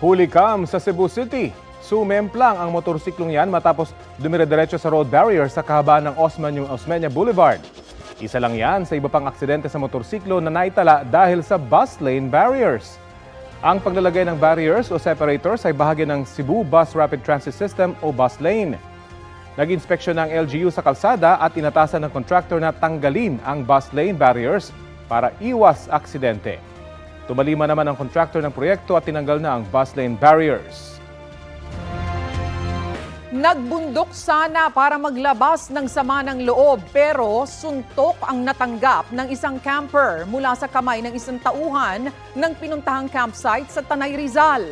Huli kam sa Cebu City. Sumemplang ang motorsiklong yan matapos dumire-diretso sa road barrier sa kahabaan ng Osman Osmeña Boulevard. Isa lang yan sa iba pang aksidente sa motorsiklo na naitala dahil sa bus lane barriers. Ang paglalagay ng barriers o separators ay bahagi ng Cebu Bus Rapid Transit System o bus lane. Nag-inspeksyon ng LGU sa kalsada at inatasan ng contractor na tanggalin ang bus lane barriers para iwas aksidente. Tumalima naman ang contractor ng proyekto at tinanggal na ang bus lane barriers. Nagbundok sana para maglabas ng sama ng loob pero suntok ang natanggap ng isang camper mula sa kamay ng isang tauhan ng pinuntahang campsite sa Tanay Rizal.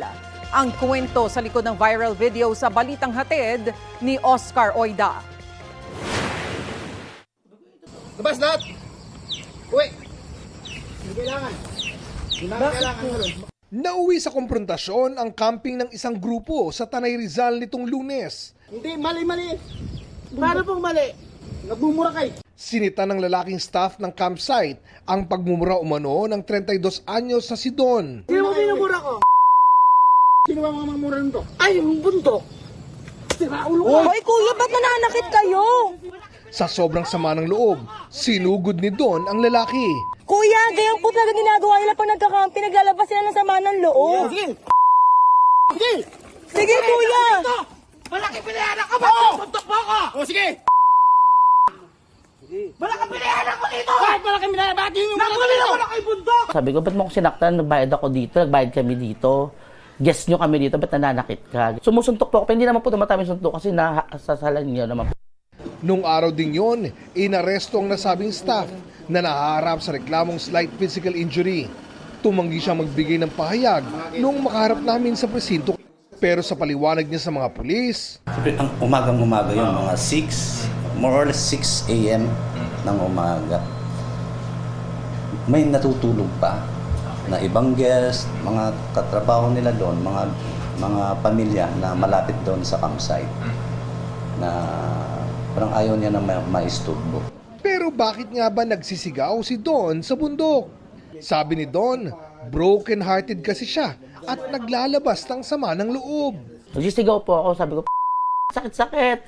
Ang kwento sa likod ng viral video sa Balitang Hatid ni Oscar Oida. Labas lahat! Uwi! Hindi kailangan. Nauwi sa konfrontasyon ang camping ng isang grupo sa Tanay Rizal nitong lunes. Hindi, mali, mali. Paano pong mali? Nagmumura kay. Sinita ng lalaking staff ng campsite ang pagmumura umano ng 32 anyos sa si Don. Sino mo minumura ko? Sino ba mga mamura nito? Ay, yung bundok. Sira ulo ko. Hoy kuya, ba't nananakit kayo? Sa sobrang sama ng loob, sinugod ni Don ang lalaki. Kuya, gayang po talaga ginagawa nila pag nagkakampi, naglalabas sila ng sama ng loob. Sige! Sige! Sige kuya! Malaki pinayaran ka ba? Bundok mo ako! O sige! Malaki pinayaran ko dito! Bakit malaki pinayaran? Bakit yung Nagmali ako na kay bundok! Sabi ko, ba't mo ako sinaktan? Nagbayad ako dito, nagbayad kami dito. Guess nyo kami dito, ba't nananakit ka? Sumusuntok po ako, pero hindi naman po tumatami yung suntok kasi nasasalan nyo naman po. Nung araw ding yon, inaresto ang nasabing staff na nahaharap sa reklamong slight physical injury. Tumanggi siyang magbigay ng pahayag nung makaharap namin sa presinto. Pero sa paliwanag niya sa mga pulis, Siyempre, ang umagang umaga yun, mga 6, more or less 6 a.m. ng umaga. May natutulog pa na ibang guest, mga katrabaho nila doon, mga mga pamilya na malapit doon sa campsite parang ayaw niya na ma- maisturbo. Pero bakit nga ba nagsisigaw si Don sa bundok? Sabi ni Don, broken hearted kasi siya at naglalabas ng sama ng loob. Nagsisigaw po ako, sabi ko, sakit-sakit.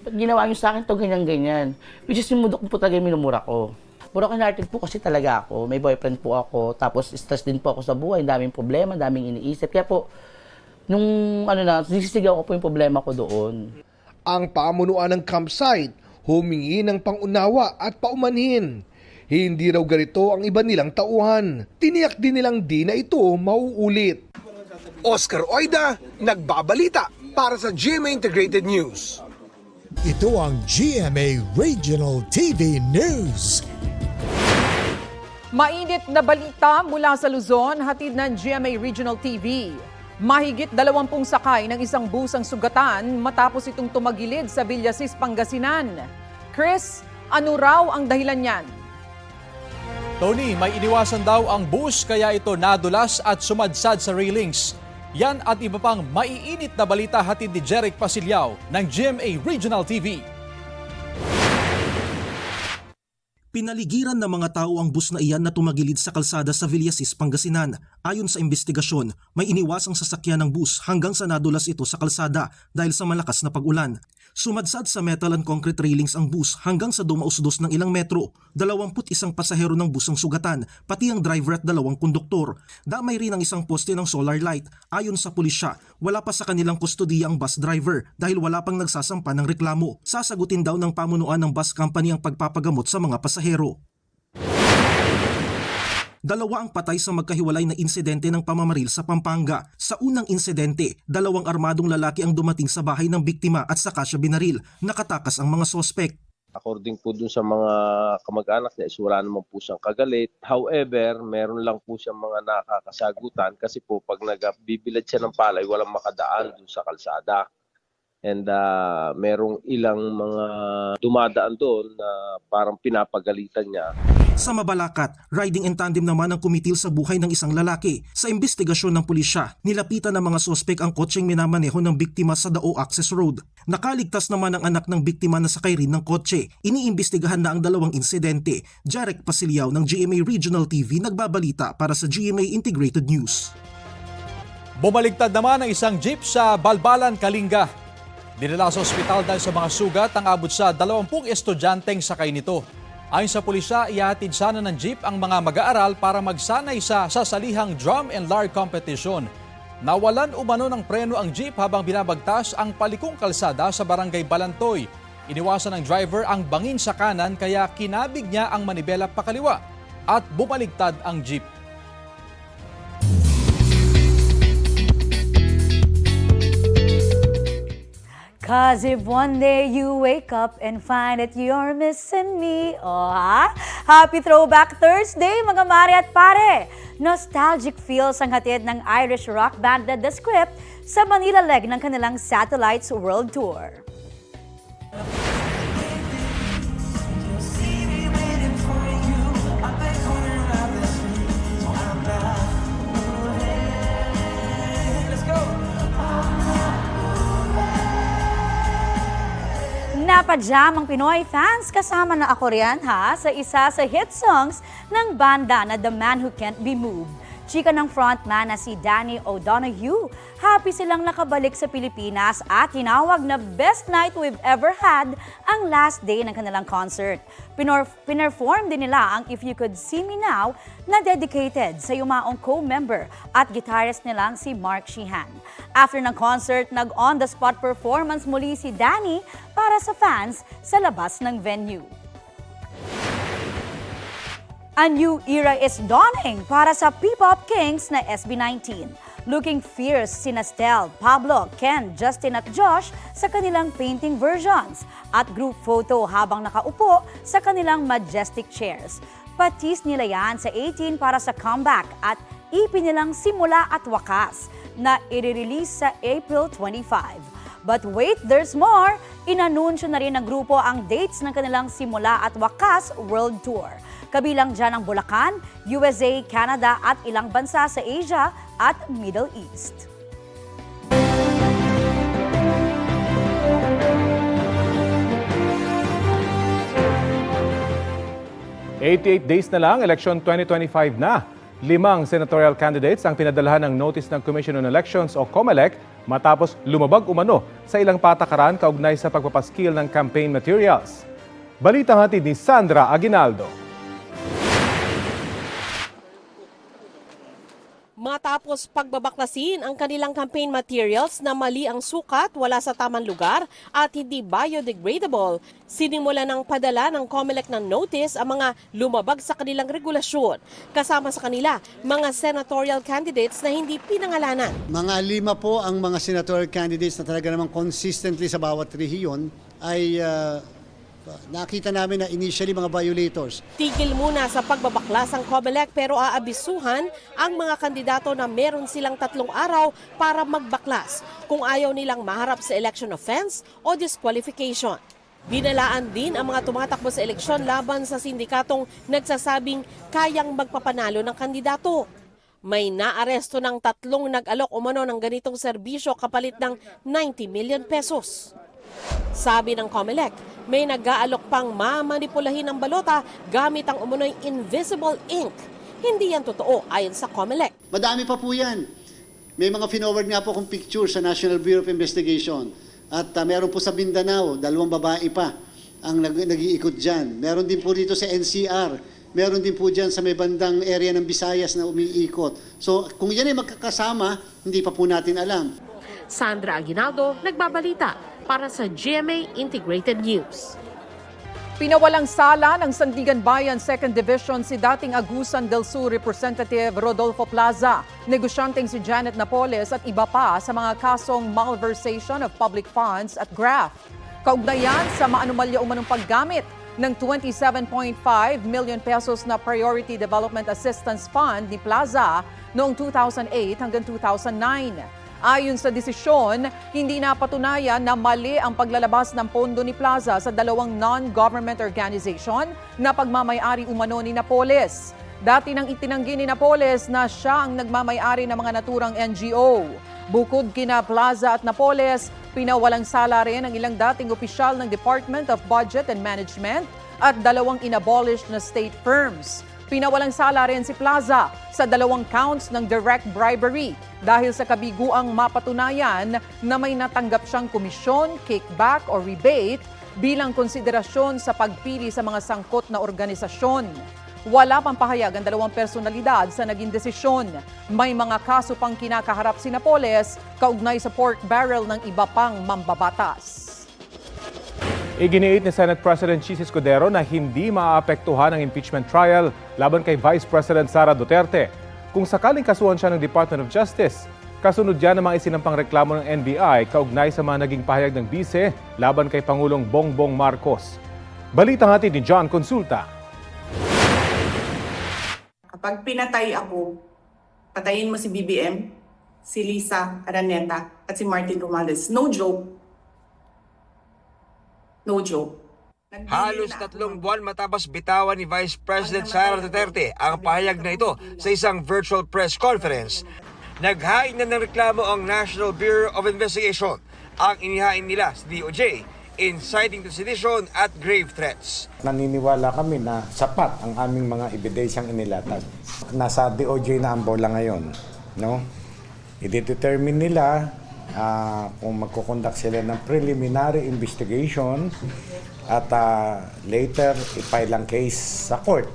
Ba't ginawa nyo sa akin to ganyan-ganyan? Which is yung po talaga yung minumura ko. Broken hearted po kasi talaga ako. May boyfriend po ako. Tapos stress din po ako sa buhay. Daming problema, daming iniisip. Kaya po, nung ano na, nagsisigaw ko po yung problema ko doon. Ang pamunuan ng campsite humingi ng pangunawa at paumanhin. Hindi raw ganito ang iba nilang tauhan. Tiniyak din nilang di na ito mauulit. Oscar Oida, nagbabalita para sa GMA Integrated News. Ito ang GMA Regional TV News. Mainit na balita mula sa Luzon, hatid ng GMA Regional TV. Mahigit dalawampung sakay ng isang busang sugatan matapos itong tumagilid sa Villasis, Pangasinan. Chris, ano raw ang dahilan niyan? Tony, may iniwasan daw ang bus kaya ito nadulas at sumadsad sa railings. Yan at iba pang maiinit na balita hatid ni Jeric Pasilyao ng GMA Regional TV. Pinaligiran ng mga tao ang bus na iyan na tumagilid sa kalsada sa Villasis, Pangasinan. Ayon sa investigasyon, may iniwasang sasakyan ng bus hanggang sa nadulas ito sa kalsada dahil sa malakas na pag-ulan. Sumadsad sa metal and concrete railings ang bus hanggang sa dumausdos ng ilang metro. 21 pasahero ng bus ang sugatan, pati ang driver at dalawang konduktor. Damay rin ang isang poste ng solar light. Ayon sa pulisya, wala pa sa kanilang kustodiya ang bus driver dahil wala pang nagsasampa ng reklamo. Sasagutin daw ng pamunuan ng bus company ang pagpapagamot sa mga pasahero. Dalawa ang patay sa magkahiwalay na insidente ng pamamaril sa Pampanga. Sa unang insidente, dalawang armadong lalaki ang dumating sa bahay ng biktima at saka siya binaril. Nakatakas ang mga sospek. according po dun sa mga kamag-anak niya is wala naman po siyang kagalit. However, meron lang po siyang mga nakakasagutan kasi po pag nagbibilad siya ng palay, walang makadaan dun sa kalsada. And uh, merong ilang mga dumadaan doon na parang pinapagalitan niya. Sa Mabalacat, riding in tandem naman ang kumitil sa buhay ng isang lalaki. Sa investigasyon ng pulisya, nilapitan ng mga sospek ang kotseng minamaneho ng biktima sa Dao Access Road. Nakaligtas naman ang anak ng biktima na sakay rin ng kotse. Iniimbestigahan na ang dalawang insidente. Jarek Pasilyaw ng GMA Regional TV nagbabalita para sa GMA Integrated News. Bumaligtad naman ang isang jeep sa Balbalan, Kalinga. Dinala sa ospital dahil sa mga sugat ang abot sa 20 estudyanteng sakay nito. Ayon sa pulisya, ihatid sana ng jeep ang mga mag-aaral para magsanay sa sasalihang drum and lard competition. Nawalan umano ng preno ang jeep habang binabagtas ang palikong kalsada sa barangay Balantoy. Iniwasan ng driver ang bangin sa kanan kaya kinabig niya ang manibela pakaliwa at bumaligtad ang jeep. Cause if one day you wake up and find that you're missing me, oh ha? Happy Throwback Thursday mga mare at pare! Nostalgic feels ang hatid ng Irish rock band The, Script sa Manila leg ng kanilang Satellites World Tour. Napadyam ang Pinoy fans kasama na ako riyan ha sa isa sa hit songs ng banda na The Man Who Can't Be Moved. Chika ng frontman na si Danny O'Donoghue. Happy silang nakabalik sa Pilipinas at tinawag na best night we've ever had ang last day ng kanilang concert. Pinor- pinerform din nila ang If You Could See Me Now na dedicated sa yumaong co-member at guitarist nilang si Mark Sheehan. After ng concert, nag-on-the-spot performance muli si Danny para sa fans sa labas ng venue. A new era is dawning para sa P-pop kings na SB19. Looking fierce si Nastel, Pablo, Ken, Justin at Josh sa kanilang painting versions at group photo habang nakaupo sa kanilang majestic chairs. Patis nila yan sa 18 para sa comeback at EP nilang Simula at Wakas na i-release sa April 25. But wait, there's more! Inanunsyo na rin ng grupo ang dates ng kanilang Simula at Wakas World Tour. Kabilang dyan ang Bulacan, USA, Canada at ilang bansa sa Asia at Middle East. Eighty-eight days na lang, election 2025 na. Limang senatorial candidates ang pinadalahan ng Notice ng Commission on Elections o COMELEC matapos lumabag umano sa ilang patakaran kaugnay sa pagpapaskil ng campaign materials. Balitang hatid ni Sandra Aguinaldo. Matapos pagbabaklasin ang kanilang campaign materials na mali ang sukat, wala sa tamang lugar at hindi biodegradable, sinimula ng padala ng COMELEC ng notice ang mga lumabag sa kanilang regulasyon. Kasama sa kanila, mga senatorial candidates na hindi pinangalanan. Mga lima po ang mga senatorial candidates na talaga namang consistently sa bawat rehiyon ay ah, nakita namin na initially mga violators. Tigil muna sa pagbabaklas ang COMELEC pero aabisuhan ang mga kandidato na meron silang tatlong araw para magbaklas kung ayaw nilang maharap sa election offense o disqualification. Binalaan din ang mga tumatakbo sa eleksyon laban sa sindikatong nagsasabing kayang magpapanalo ng kandidato. May naaresto ng tatlong nag-alok umano ng ganitong serbisyo kapalit ng 90 million pesos. Sabi ng COMELEC, may nag-aalok pang mamanipulahin ng balota gamit ang umunoy invisible ink. Hindi yan totoo ayon sa COMELEC. Madami pa po yan. May mga finoward nga po kong picture sa National Bureau of Investigation. At ah, meron po sa Mindanao, dalawang babae pa ang nag- nag-iikot dyan. Meron din po dito sa NCR. Meron din po dyan sa may bandang area ng Visayas na umiikot. So kung yan ay magkakasama, hindi pa po natin alam. Sandra Aguinaldo, nagbabalita para sa GMA Integrated News. Pinawalang sala ng Sandigan Bayan 2nd Division si dating Agusan del Sur Representative Rodolfo Plaza, negosyanteng si Janet Napoles at iba pa sa mga kasong malversation of public funds at graft. Kaugnayan sa maanumalya umanong paggamit ng 27.5 million pesos na Priority Development Assistance Fund ni Plaza noong 2008 hanggang 2009. Ayon sa desisyon, hindi napatunayan na mali ang paglalabas ng pondo ni Plaza sa dalawang non-government organization na pagmamayari umano ni Napoles. Dati nang itinanggi ni Napoles na siya ang nagmamayari ng mga naturang NGO. Bukod kina Plaza at Napoles, pinawalang sala rin ang ilang dating opisyal ng Department of Budget and Management at dalawang inabolished na state firms. Pinawalang sala rin si Plaza sa dalawang counts ng direct bribery dahil sa kabiguang mapatunayan na may natanggap siyang komisyon, kickback o rebate bilang konsiderasyon sa pagpili sa mga sangkot na organisasyon. Wala pang pahayag ang dalawang personalidad sa naging desisyon. May mga kaso pang kinakaharap si Napoles kaugnay sa pork barrel ng iba pang mambabatas. Iginiit ni Senate President Chis Escudero na hindi maaapektuhan ang impeachment trial laban kay Vice President Sara Duterte. Kung sakaling kasuhan siya ng Department of Justice, kasunod yan ang mga isinampang reklamo ng NBI kaugnay sa mga naging pahayag ng bise laban kay Pangulong Bongbong Marcos. Balitang hatid ni John Consulta. Kapag pinatay ako, patayin mo si BBM, si Lisa Araneta, at si Martin Romales. No joke. No joke. Halos tatlong buwan matapos bitawan ni Vice President Sara Duterte ang pahayag na ito sa isang virtual press conference. Naghain na ng reklamo ang National Bureau of Investigation. Ang inihain nila sa DOJ, inciting to sedition at grave threats. Naniniwala kami na sapat ang aming mga ebidensyang inilatag. Nasa DOJ na ang bola ngayon. No? I-determine nila ah, kung magkukondak sila ng preliminary investigation at ah, later i-file ang case sa court.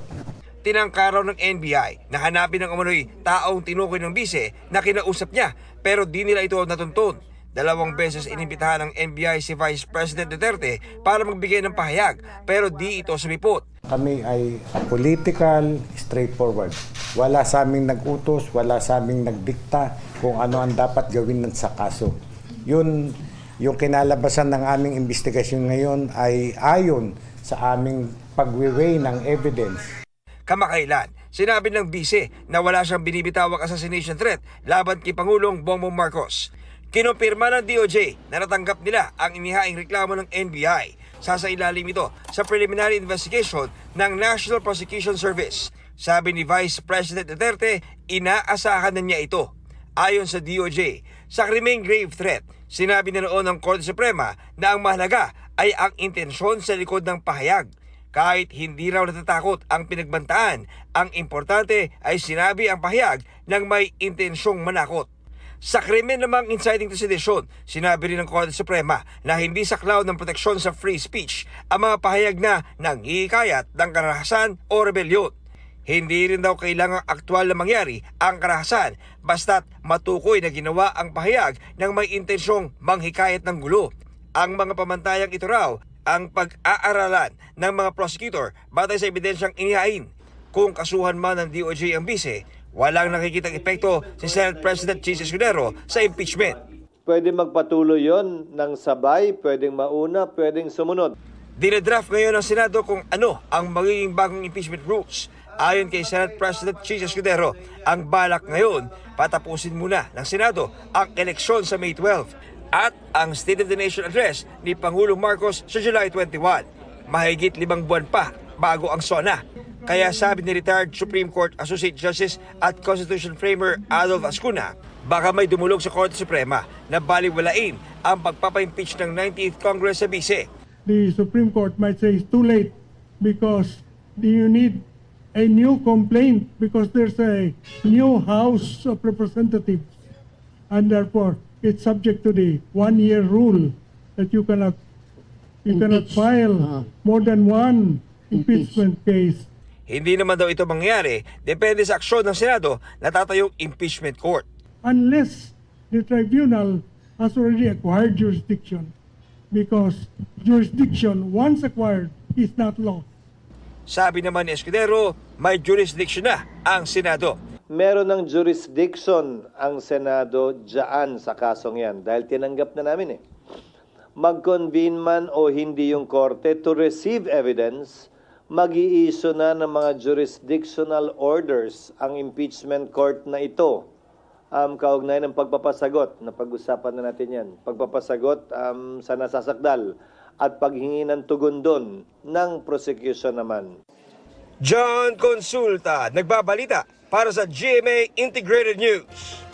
Tinangkaraw ng NBI na hanapin ng umano'y taong tinukoy ng bise na kinausap niya pero di nila ito natuntun. Dalawang beses inimbitahan ng NBI si Vice President Duterte para magbigay ng pahayag pero di ito sumipot. Kami ay political, straightforward. Wala sa aming nag-utos, wala sa aming nagdikta kung ano ang dapat gawin sa kaso. Yun, yung kinalabasan ng aming investigasyon ngayon ay ayon sa aming pagwiweigh ng evidence. Kamakailan, sinabi ng bise na wala siyang binibitawang assassination threat laban kay Pangulong Bongbong Marcos. Kinumpirma ng DOJ na natanggap nila ang inihaing reklamo ng NBI. Sasailalim ito sa preliminary investigation ng National Prosecution Service. Sabi ni Vice President Duterte, inaasahan na niya ito. Ayon sa DOJ, sa krimeng grave threat, sinabi na noon ng Korte Suprema na ang mahalaga ay ang intensyon sa likod ng pahayag. Kahit hindi raw natatakot ang pinagbantaan, ang importante ay sinabi ang pahayag ng may intensyong manakot. Sa krimen namang inciting to sedition, sinabi rin ng Korte Suprema na hindi saklaw ng proteksyon sa free speech ang mga pahayag na nanghihikayat ng karahasan o rebelyon. Hindi rin daw kailangang aktwal na mangyari ang karahasan basta't matukoy na ginawa ang pahayag ng may intensyong manghikayat ng gulo. Ang mga pamantayang ito raw ang pag-aaralan ng mga prosecutor batay sa ebidensyang inihain. Kung kasuhan man ng DOJ ang bise, walang nakikitang epekto si Senate President Chis Escudero sa impeachment. Pwede magpatuloy yon ng sabay, pwedeng mauna, pwedeng sumunod. Dinedraft ngayon ng Senado kung ano ang magiging bagong impeachment rules. Ayon kay Senate President Chis Escudero, ang balak ngayon patapusin muna ng Senado ang eleksyon sa May 12 at ang State of the Nation Address ni Pangulong Marcos sa July 21. Mahigit limang buwan pa bago ang SONA. Kaya sabi ni retired Supreme Court Associate Justice at Constitution Framer Adolf Ascuna, baka may dumulog sa Korte Suprema na baliwalain ang pagpapa-impeach ng 19th Congress sa bise. the Supreme Court might say it's too late because you need a new complaint because there's a new House of Representatives and therefore it's subject to the one-year rule that you cannot you cannot file more than one impeachment case. Hindi naman daw ito mangyayari, depende sa aksyon ng Senado na tatayong impeachment court. unless the tribunal has already acquired jurisdiction because jurisdiction once acquired is not law. Sabi naman ni Escudero, may jurisdiction na ang Senado. Meron ng jurisdiction ang Senado dyan sa kasong yan dahil tinanggap na namin eh. Mag-convene man o hindi yung korte to receive evidence, mag-iiso na ng mga jurisdictional orders ang impeachment court na ito. Um, kaugnay ng pagpapasagot, na pag-usapan na natin yan. Pagpapasagot um, sa nasasakdal at paghingi ng tugon doon ng prosecution naman. John Consulta, nagbabalita para sa GMA Integrated News.